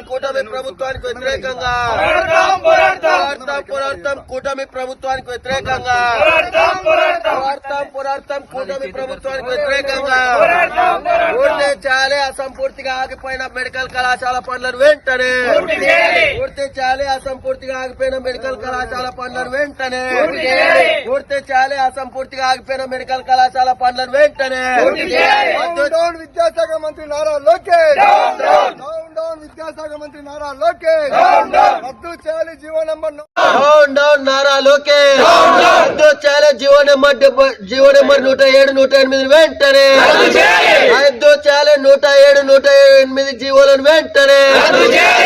కూటమి ప్రభుత్వానికి వ్యతిరేకంగా. పోరాడతాం పోరాడతాం. కూటమి ప్రభుత్వానికి వ్యతిరేకంగా. పోరాడతాం పోరాడతాం. కూటమి ప్రభుత్వానికి వ్యతిరేకంగా. పూర్తి చేయాలి అసంపూర్తిగా ఆగిపోయిన మెడికల్ కళాశాల పనులను వెంటనే. పూర్తి చేయాలి. అసంపూర్తిగా ఆగిపోయిన మెడికల్ కళాశాల పనులను వెంటనే. పూర్తి చేయాలి. అసంపూర్తిగా ఆగిపోయిన మెడికల్ కళాశాల పనులను వెంటనే. డౌన్ డౌన్ విద్యాశాఖ మంత్రి నారా లోకేష్. డౌన్ డౌన్ విద్యాశాఖ మంత్రి నారా లోకేష్! రద్దు చేయాలి GO number down down Nara Lokesh! రద్దు చేయాలి జీవో నెంబర్ జీవో నెంబర్ నూట ఏడు నూట ఎనిమిది వెంటనే! రద్దు చేయాలి నూట ఏడు నూట ఎనిమిది జీవోలను వెంటనే!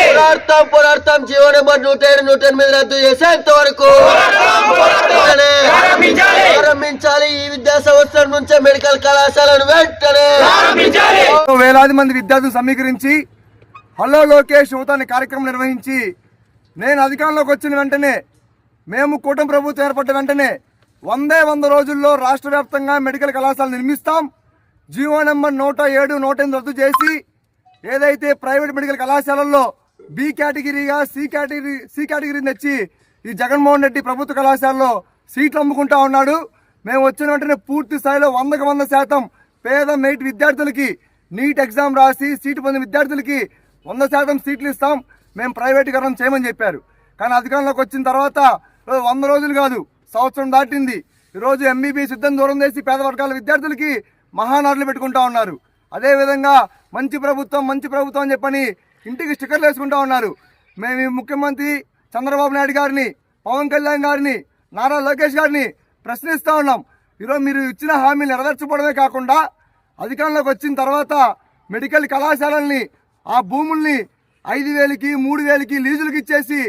పోరాడతాం పోరాడతాం జీవో నెంబర్ నూట ఏడు నూట ఎనిమిది రద్దు చేసేంత వరకు! ప్రారంభించాలి! ఈ విద్యా సంవత్సరం నుంచే మెడికల్ కళాశాలను వెంటనే! వేలాది మంది విద్యార్థులు సమీకరించి హలో లోకేష్ యువత కార్యక్రమం నిర్వహించి నేను అధికారంలోకి వచ్చిన వెంటనే మేము కూటమి ప్రభుత్వం ఏర్పడ్డ వెంటనే వందే వంద రోజుల్లో రాష్ట్ర వ్యాప్తంగా మెడికల్ కళాశాల నిర్మిస్తాం. జీవో నెంబర్ నూట ఏడు నూట ఎనిమిది రద్దు చేసి ఏదైతే ప్రైవేట్ మెడికల్ కళాశాలల్లో బి కేటగిరీగా సి కేటగిరీ సి కేటగిరీ తెచ్చి ఈ జగన్మోహన్ రెడ్డి ప్రభుత్వ కళాశాలలో సీట్లు అమ్ముకుంటా ఉన్నాడు. మేము వచ్చిన వెంటనే పూర్తి స్థాయిలో వందకు వంద శాతం పేద మెయిట్ విద్యార్థులకి నీట్ ఎగ్జామ్ రాసి సీటు పొందిన విద్యార్థులకి వంద శాతం సీట్లు ఇస్తాం మేము ప్రైవేటీకరణ చేయమని చెప్పారు. కానీ అధికారంలోకి వచ్చిన తర్వాత వంద రోజులు కాదు సంవత్సరం దాటింది. ఈరోజు ఎంబీబీ సిద్ధం దూరం చేసి పేద వర్గాల విద్యార్థులకి మహానాడులు పెట్టుకుంటా ఉన్నారు. అదేవిధంగా మంచి ప్రభుత్వం మంచి ప్రభుత్వం అని చెప్పని ఇంటికి స్టిక్కర్లు వేసుకుంటా ఉన్నారు. మేము ఈ ముఖ్యమంత్రి చంద్రబాబు నాయుడు గారిని పవన్ కళ్యాణ్ గారిని నారా లోకేష్ గారిని ప్రశ్నిస్తూ ఉన్నాం. ఈరోజు మీరు ఇచ్చిన హామీలు నెరవేర్చుకోవడమే కాకుండా అధికారంలోకి వచ్చిన తర్వాత మెడికల్ కళాశాలల్ని ఆ భూముల్ని ఐదు వేలకి మూడు వేలకి లీజులకి ఇచ్చేసి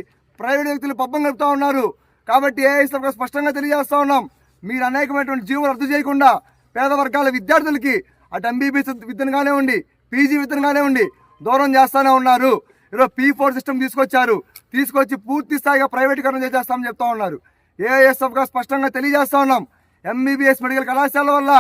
ప్రైవేట్ వ్యక్తులు పబ్బం గడుపుతా ఉన్నారు. కాబట్టి ఏఐఎస్ స్పష్టంగా తెలియజేస్తా ఉన్నాం. మీరు అనేకమైనటువంటి జీవులు రద్దు చేయకుండా పేద వర్గాల విద్యార్థులకి అటు ఎంబీబీఎస్ విద్యను కానివ్వండి పీజీ విద్యను కానివ్వండి దూరం చేస్తూనే ఉన్నారు. ఈరోజు పీ ఫోర్ సిస్టమ్ తీసుకొచ్చారు. తీసుకొచ్చి పూర్తి స్థాయిగా ప్రైవేటీకరణ చేసేస్తామని చెప్తా ఉన్నారు. ఏఐఎస్ఎఫ్గా స్పష్టంగా తెలియజేస్తా ఉన్నాం. ఎంబీబీఎస్ మెడికల్ కళాశాల వల్ల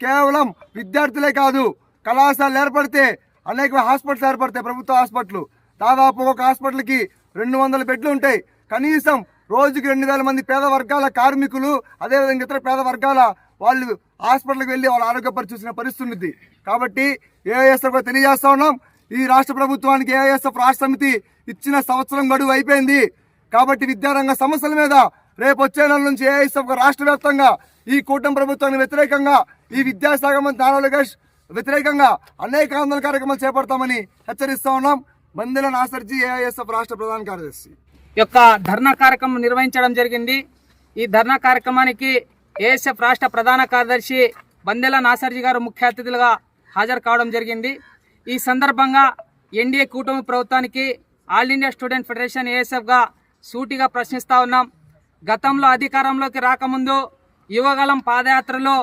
కేవలం విద్యార్థులే కాదు కళాశాలలు ఏర్పడితే అనేక హాస్పిటల్స్ ఏర్పడతాయి ప్రభుత్వ హాస్పిటల్. దాదాపు ఒక హాస్పిటల్కి రెండు వందల బెడ్లు ఉంటాయి. కనీసం రోజుకి రెండు వేల మంది పేద వర్గాల కార్మికులు అదేవిధంగా ఇతర పేద వర్గాల వాళ్ళు హాస్పిటల్కి వెళ్ళి వాళ్ళ ఆరోగ్య పరిచూసిన పరిస్థితి ఉంది కాబట్టి ఏఐఎస్ఎఫ్ తెలియజేస్తా ఉన్నాం. ఈ రాష్ట్ర ప్రభుత్వానికి ఏఐఎస్ఎఫ్ రాష్ట్ర సమితి ఇచ్చిన సంవత్సరం గడువు అయిపోయింది. కాబట్టి విద్యారంగ సమస్యల మీద రేపు వచ్చే నెల నుంచి ఏఐఎస్ఎఫ్ రాష్ట్ర వ్యాప్తంగా ఈ కూటమి ప్రభుత్వానికి వ్యతిరేకంగా ఈ విద్యాశాఖ మంత్రి నారా లోకేష్ వ్యతిరేకంగా అనేక ఆందోళన కార్యక్రమాలు చేపడతామని హెచ్చరిస్తా ఉన్నాం. బందెల నాసర్జీ ఏఐఎస్ఎఫ్ రాష్ట్ర ప్రధాన కార్యదర్శి. యొక్క ధర్నా కార్యక్రమం నిర్వహించడం జరిగింది. ఈ ధర్నా కార్యక్రమానికి ఏఎస్ఎఫ్ రాష్ట్ర ప్రధాన కార్యదర్శి బందెల నాసర్జీ గారు ముఖ్య అతిథులుగా హాజరు కావడం జరిగింది. ఈ సందర్భంగా ఎన్డీఏ కూటమి ప్రభుత్వానికి ఆల్ ఇండియా స్టూడెంట్ ఫెడరేషన్ ఏఎస్ఎఫ్గా సూటిగా ప్రశ్నిస్తూ ఉన్నాం. గతంలో అధికారంలోకి రాకముందు యువగలం పాదయాత్రలో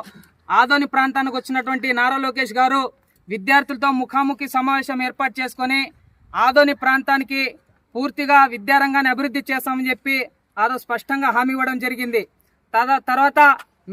ఆదోని ప్రాంతానికి వచ్చినటువంటి నారా లోకేష్ గారు విద్యార్థులతో ముఖాముఖి సమావేశం ఏర్పాటు చేసుకొని ఆదోని ప్రాంతానికి పూర్తిగా విద్యారంగాన్ని అభివృద్ధి చేస్తామని చెప్పి ఆ స్పష్టంగా హామీ ఇవ్వడం జరిగింది. తర్వాత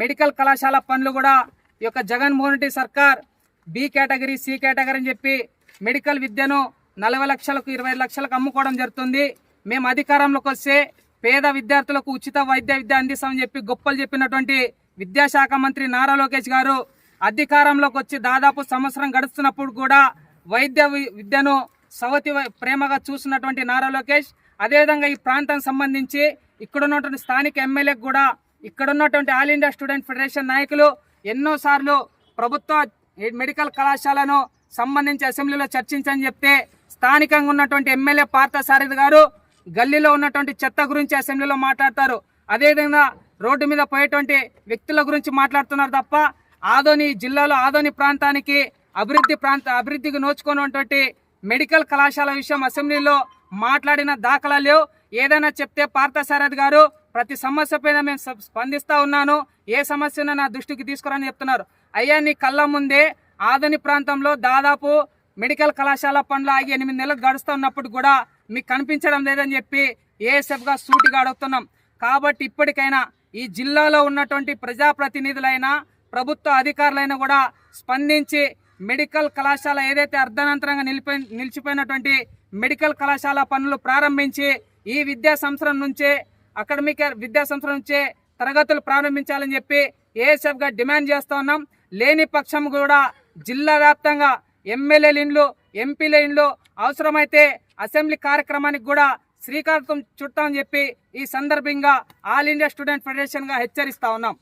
మెడికల్ కళాశాల పనులు కూడా ఈ యొక్క జగన్మోహన్ రెడ్డి సర్కార్ బి కేటగిరీ సి కేటగిరీ అని చెప్పి మెడికల్ విద్యను నలభై లక్షలకు ఇరవై లక్షలకు అమ్ముకోవడం జరుగుతుంది. మేము అధికారంలోకి వస్తే పేద విద్యార్థులకు ఉచిత వైద్య విద్య అందిస్తామని చెప్పి గొప్పలు చెప్పినటువంటి విద్యాశాఖ మంత్రి నారా లోకేష్ గారు అధికారంలోకి వచ్చి దాదాపు సంవత్సరం గడుస్తున్నప్పుడు కూడా వైద్య వి- విద్యను సవతి ప్రేమగా చూస్తున్నటువంటి నారా లోకేష్ అదేవిధంగా ఈ ప్రాంతానికి సంబంధించి ఇక్కడ ఉన్నటువంటి స్థానిక ఎమ్మెల్యేకి కూడా ఇక్కడ ఉన్నటువంటి ఆల్ ఇండియా స్టూడెంట్ ఫెడరేషన్ నాయకులు ఎన్నోసార్లు ప్రభుత్వ మెడికల్ కళాశాలను సంబంధించి అసెంబ్లీలో చర్చించని చెప్తే స్థానికంగా ఉన్నటువంటి ఎమ్మెల్యే పార్థసారథి గారు గల్లీలో ఉన్నటువంటి చెత్త గురించి అసెంబ్లీలో మాట్లాడతారు. అదేవిధంగా రోడ్డు మీద పోయేటువంటి వ్యక్తుల గురించి మాట్లాడుతున్నారు తప్ప ఆదోని జిల్లాలో ఆదోని ప్రాంతానికి అభివృద్ధి ప్రాంత అభివృద్ధికి నోచుకున్నటువంటి మెడికల్ కళాశాల విషయం అసెంబ్లీలో మాట్లాడిన దాఖలాలు లేవు. ఏదైనా చెప్తే పార్థసారథి గారు ప్రతి సమస్య పైన మేము స్పందిస్తూ ఉన్నాను. ఏ సమస్యను నా దృష్టికి తీసుకురని చెప్తున్నారు. అయ్యా నీ కళ్ళ ముందే ఆదోని ప్రాంతంలో దాదాపు మెడికల్ కళాశాల పనులు ఆగి ఎనిమిది నెలలు గడుస్తూ ఉన్నప్పుడు కూడా మీకు కనిపించడం లేదని చెప్పి ఏఎస్ఎఫ్గా సూటిగా అడుగుతున్నాం. కాబట్టి ఇప్పటికైనా ఈ జిల్లాలో ఉన్నటువంటి ప్రజాప్రతినిధులైనా ప్రభుత్వ అధికారులైనా కూడా స్పందించి మెడికల్ కళాశాల ఏదైతే అర్ధనంతరంగా నిలిపి నిలిచిపోయినటువంటి మెడికల్ కళాశాల పనులు ప్రారంభించి ఈ విద్యా సంవత్సరం నుంచే అకాడమిక్ విద్యా సంవత్సరం నుంచే తరగతులు ప్రారంభించాలని చెప్పి ఏఎస్ఎఫ్గా డిమాండ్ చేస్తూ ఉన్నాం. లేని పక్షం కూడా జిల్లా వ్యాప్తంగా ఎమ్మెల్యేల ఇండ్లు ఎంపీల ఇండ్లు అవసరమైతే అసెంబ్లీ కార్యక్రమానికి కూడా శ్రీకారం చుట్టామని చెప్పి ఈ సందర్భంగా ఆల్ ఇండియా స్టూడెంట్ ఫెడరేషన్గా హెచ్చరిస్తా ఉన్నాం.